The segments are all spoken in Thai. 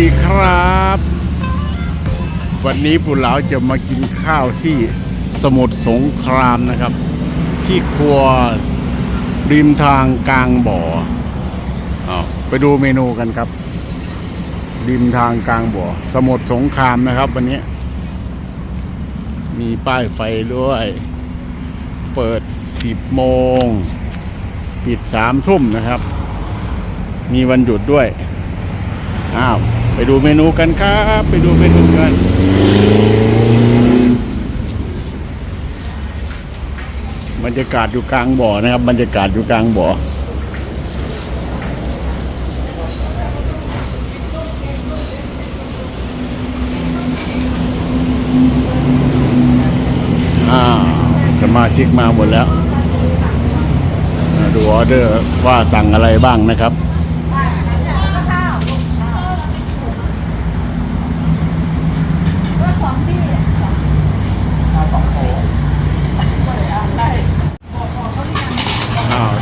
ดีครับ วันนี้ปู่เหลาจะมากินข้าวที่สมุทรสงครามนะครับ ที่ครัวริมทางกลางบ่ออไปดูเมนูกันครับ ริมทางกลางบ่อ สมุทรสงครามนะครับ วันนี้ มีป้ายไฟด้วย เปิด 10 โมง ปิด 3 ทุ่มนะครับ มีวันหยุดด้วย อ้าวไปดูเมนูกันครับ ไปดูเมนูกัน บรรยากาศอยู่กลางบ่อนะครับ บรรยากาศอยู่กลางบ่ออ้าสมาชิกมาหมดแล้ว ดูออเดอร์ว่าสั่งอะไรบ้างนะครับ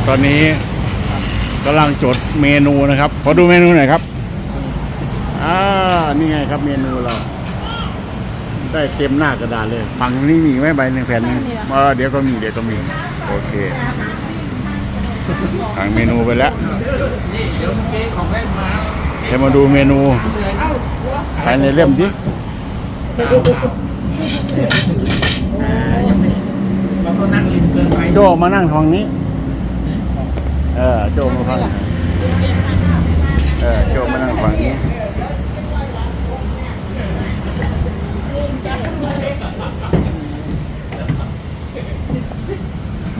ตอนนี้กำลังจดเมนูนะครับ ขอดูเมนูหน่อยครับ อ่า นี่ไงครับเมนูเรา ได้เต็มหน้ากระดาษเลย ฝั่งนี้มีไหมใบหนึ่งแผ่นหนึงเออเดี๋ยวก็มีเดี๋ยวก็มี โอเคสั่งเมนูไปแล้วเดี๋ยวมาดูเมนูภายในเล่มดิเราก็นั่งริมเกินไปโจมานั่งทางนี้ เออโจมาฟังเออโจมานั่งฝั่งนี้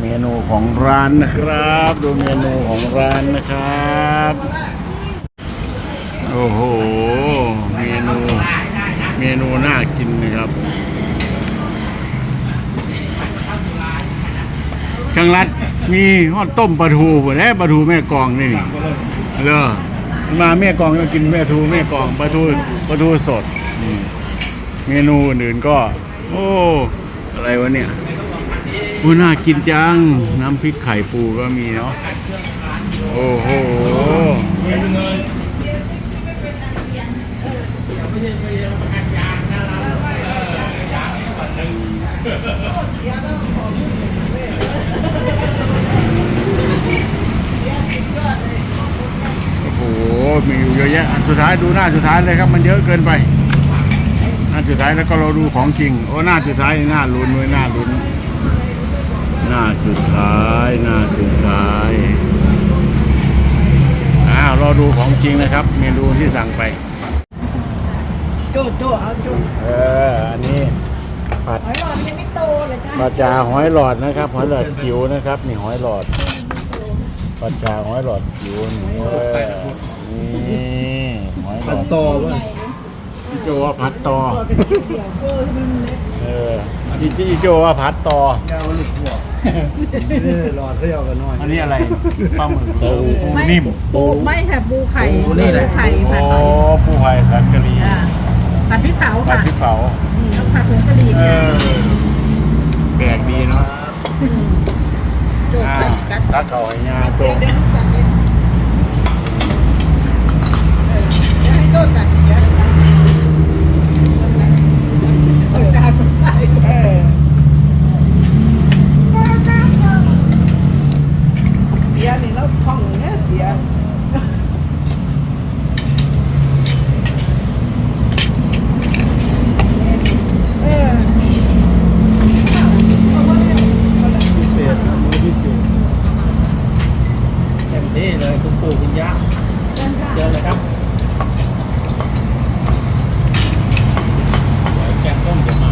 เมนูของร้านนะครับ ดูเมนูของร้านนะครับ โอ้โห เมนู เมนูน่ากินนะครับจังรัด มีฮอดต้มปลาทูหมดแล้ปลาทูแม่กองนี่นี่เลอมาแม่กองก็กินแม่ทูแม่กองปลาทูปลาทูสดอืมเมนูอื่นก็ โอ้อะไรวะเนี่ยโอ้น่ากินจัง น้ำพริกไข่ปูก็มีเนาะโอ้โหโอ้โห มีอยู่เยอะแยะอันสุดท้ายดูหน้าสุดท้ายเลยครับ มันเยอะเกินไปหน้าสุดท้ายแล้วก็เราดูของจริงโอ้หน้าสุดท้ายหน้าลุ้นเลยหน้าลุ้นหน้าสุดท้ายหน้าสุดท้ายอ้าวรอดูของจริงนะครับ เมนูที่สั่งไปโจโจเอาโจเอออันนี้ผัดหอยหลอดยังไม่โตเลยจ้ะปลาจาหอยหลอดนะครับ หอยหลอดจิ๋วนะครับนี่หอยหลอดปลาจาหอยหลอดจิ๋วนี่เออ นี่หอยหลอดต่อว่าพี่โจว่าผัดต่อตัวเป็นสีเขียวเออที่มันเล็กเออพี่พี่โจว่าผัดต่อยาวลูกหัวนี่หลอดเที่ยวกันหน่อยอันนี้อะไรปลาหมึกปูปูนิ่มปูไม่ค่ะปูไข่ปูนี่แหละปูไข่ผัดโอ้ปูไข่สันกะหรี่อ่าผัดพริกเผาผัดค่ะพริกเผาอืมแล้วผัดผงกะหรี่เอค่ะอแปลกดีเนาะมโจดอ่ากัดกัดตักเขาให้ยาโจเดี๋ยวเดี๋ยวจัดเลยเออ เดี๋ยวให้โจดจัดเดี๋ยวจัดเอาจานมาใส่เออเดี๋ยวนี่เราท่องเนี่ยเดี๋ยว เออ พิเศษนะมือพิเศษเต็มที่เลยคุณปู่คุณย่าเจอเลยครับแกงต้มเดี๋ยวมา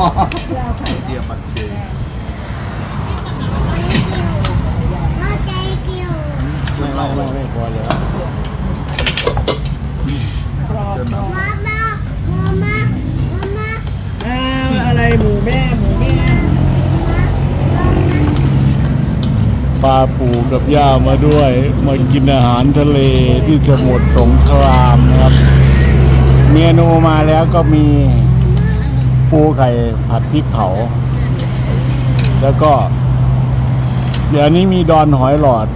เดียวปัดเจไม่ไม่ไม่ไม่พอแล้วอ่าอะไรหมูแม่หมูแม่ปลาปูกับย่ามาด้วย มากินอาหารทะเลที่สมุทรสงครามนะครับ เมนูมาแล้วก็มี ปูไข่ผัดพริกเผา แล้วก็ เดี๋ยวนี้มีดอนหอยหลอด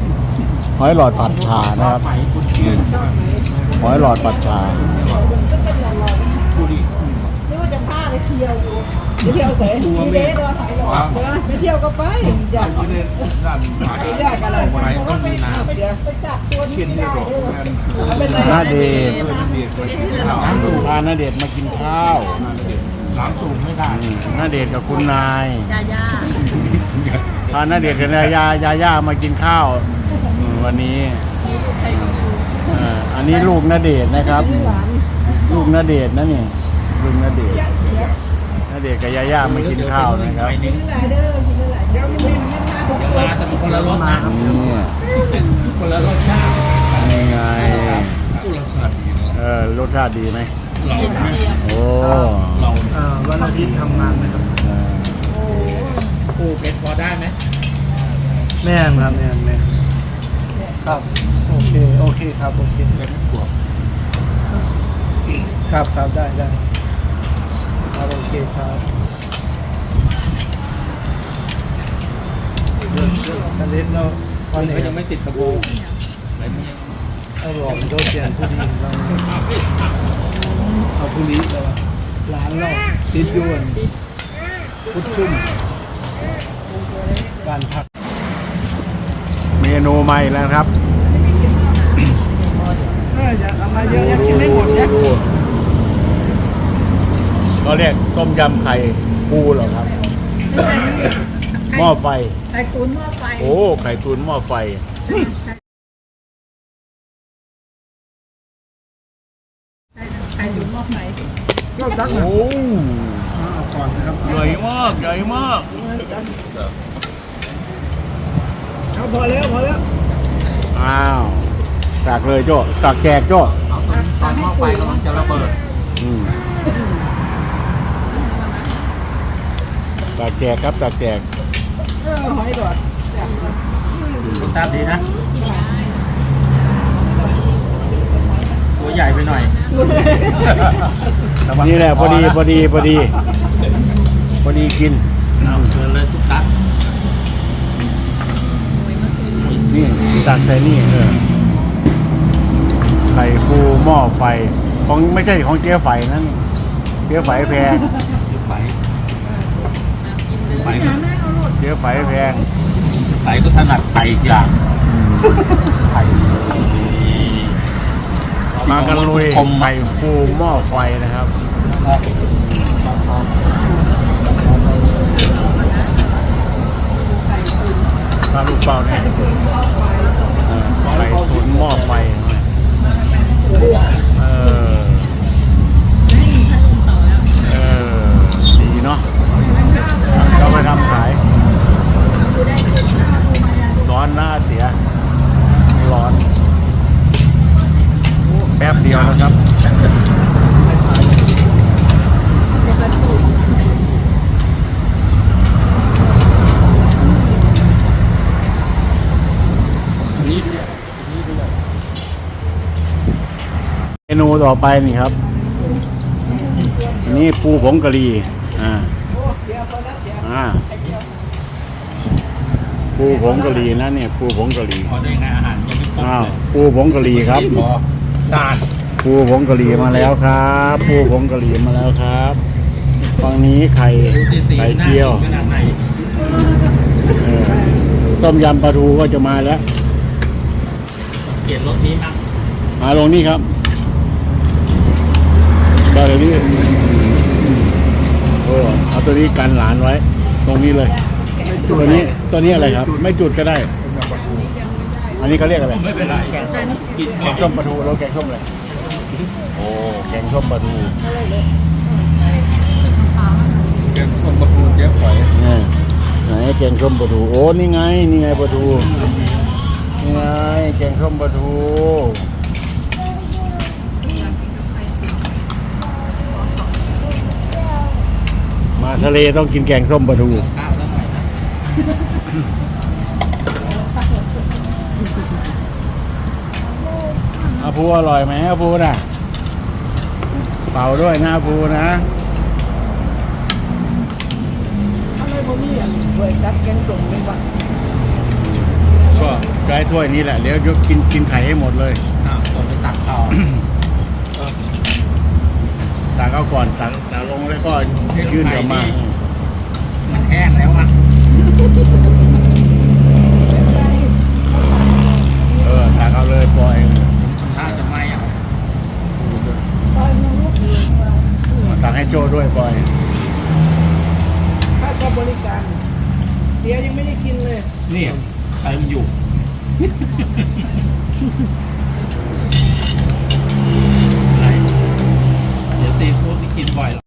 หอยหลอดผัดชานะครับไหมคุณเชียนหอยหลอดผัดชาผู้ดีไม่ว่าจะพาไปเที่ยวอยู่ไปเที่ยวใส่ที่เด้เราถ่ายหรอกเดี๋ยวไปเที่ยวก็ไปอยากที่เล่นด้านหมายไปอยากอะไรไหมต้องมีน้ไปเดี๋ยวไปจับตัวำนี้เขียนไม่นี่ได้หรอกเลยงานเอาไปไหนหน้าเดชเพื่อนเด็กคนที่ถามดูพานาเดชน์มากินข้าว ถามสูงไม่ได้อืมนาเดชน์กับคุณนายยาย่าพานาเดชน์กับยายายาย่ามากินข้าวอืมวันนี้เอ่ออันนี้ลูกนาเดชน์นะครับหลานลูกนาเดชน์นะนี่ลูกนาเดชน์นาเดชน์กับยาย่ามากินข้าวนะครับกินหลายเด้อกินหลายเดี๋ยวไม่ไม่มาทุกยังคนมาแต่เป็นคนละรสนะนี่คนละรสชาตินี่ไงผู้รสชาติดีเนาะเออรสชาติดีไหม เราเนี่ยโอ้เราวันอาทิตย์ทำงานไหมครับเออปูเป็ดพอได้ไหมแม่นครับแม่นแม่นครับโอเคโอเคครับโอเคเป็ดไม่กลัวครับครับได้ได้ครับโอเคครับเรื่องเรื่องอันเราตอนนี้ยังไม่ติดกระโปงอะไรเนี่ยเอาหลอกโดนเปลี่ยนผู้ดีเราเอาผู้นี้เราร้านเราติดอยวนพุทชุ่มการพัก เมนูใหม่แล้วครับเอออย่าเอามาเยอะนะกินไม่หมดนะก็เรียกต้มยำไข่ปูเหรอครับ หม้อไฟ ไข่ตุ๋นหม้อไฟ โอ้ ไข่ตุนหม้อไฟ ไข่ตุ๋นหม้อไฟโอ้เอาก่อนนะครับใหญ่มากใหญ่มากเอาพอแล้วพอแล้วอ้าวตักเลยโจ้ตักแจกโจ้เอาตอนตอนหม้อไฟกำลังจะระเบิดอืมตักแจกครับตักแจกเออหอยหลอดรสชาติดีนะ ใหญ่ไปหน่อยนี่แหละพอดีพอดีพอดี พอดีกินเอาเชิญเลยทุกตักนี่ตักใส่นี่เออไข่ฟูหม้อไฟ ของไม่ใช่ของเจ๊ไฟนั่นเจ๊ไฟแพงไปไปเจ๊ไฟแพงไปก็ถนัดไข่อีกอย่างไข่ มากันลุยคมไข่ฟูหม้อไฟนะครับมาลูกเปล่าเนี่ยเออไข่ตุ๋นหม้อไฟเออเออดีเนาะเราไปทำขายร้อนหน้าเสีย ร้อน แป๊บเดียวนะครับนี่เมนูต่อไปนี่ครับ นี่ปูผงกะหรี่อ่าอ่าปูผงกะหรี่นะเนี่ยปูผงกะหรี่พอได้ไงอาหารยังไม่ครบอ้าวเลยปูผงกะหรี่ครับพอ จานปูผงกะหรี่มาแล้วครับปูผงกะหรี่มาแล้วครับฝั่งนี้ไข่ดูสิสีไข่น่าเจียวกินขนาดไหนเออต้มยำปลาทูก็จะมาแล้วเปลี่ยนรสนี้มั้งมาลงนี่ครับได้เลยนี่โอ้เอาตัวนี้กันหลานไว้ ตรงนี้เลย ตัวนี้ตัวนี้อะไรครับ ไม่จุดก็ได้ อันนี้เขาเรียกอะไรไม่เป็นไรแกงส้มกินแกงส้มปลาทูแล้วแกงส้มอะไร โอ้ แกงส้มปลาทู แกงส้มปลาทูเจ๊ฝอยเนี่ยไหนแกงส้มปลาทู โอ้ นี่ไง นี่ไงปลาทู นี่ไง แกงส้มปลาทูมาทะเลต้องกินแกงส้มปลาทู ข้าวแล้วหน่อยนะ อา ภูอร่อยไหมอาภูน่ะเป่าด้วยนะอาภูนะเอาเลยโมมี่อะด้วยจัดแกงส่งเป็นวันก็ใช้ถ้วยนี้แหละเดี๋ยวยกกินกินไข่ให้หมดเลยอ้าวผมไปตักต่อตักเอาก่อนตักตักลงแล้วก็ยื่นเดี๋ยวมา มันแห้งแล้วอะเออตักเอาเลยปล่อย ตักให้โจ้ด้วยปล่อยค่าก็บริการเบียร์ยังไม่ได้กินเลย นี่ใครมันอยู่ อะไรเดี๋ยวตีฟู้ดที่กินบ่อยหรอก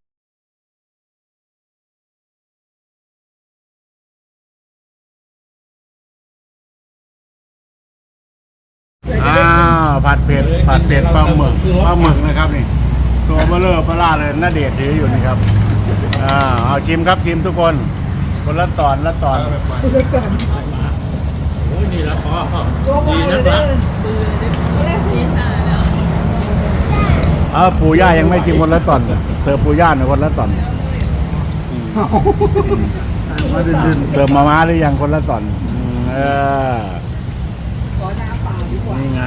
อ้าวผัดเผ็ดผัดเผ็ดปลาหมึกปลาหมึกนะครับนี่ ตัวเบลเลอร์ปลาล่าเลยน่าเดชถืออยู่นะครับอ่าเอาชิมครับชิมทุกคน คนละตอนละตอนโอ้ยนี่แล้วพอตัวมาดีเลนะยปะเออปู่ย่ายังไม่ชิมคนละตอน เสิร์ฟปู่ย่าหน่อยคนละตอนมาดึนเสิร์ฟมาม่าหรือยังคนละตอนอืมเออขอน้ำเปล่าดีกว่านี่ไง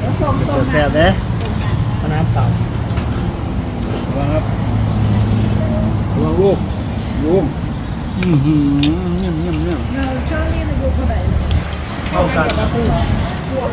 แล้วส้มส้จะมแซ่บเด้ๆ น้ำเปล่าระวังครับระวังลูกยุงอือหือเงียบเงียบเงียบเออช่วงนี้มันอยู่เท่าไหร่เข้ากันพวก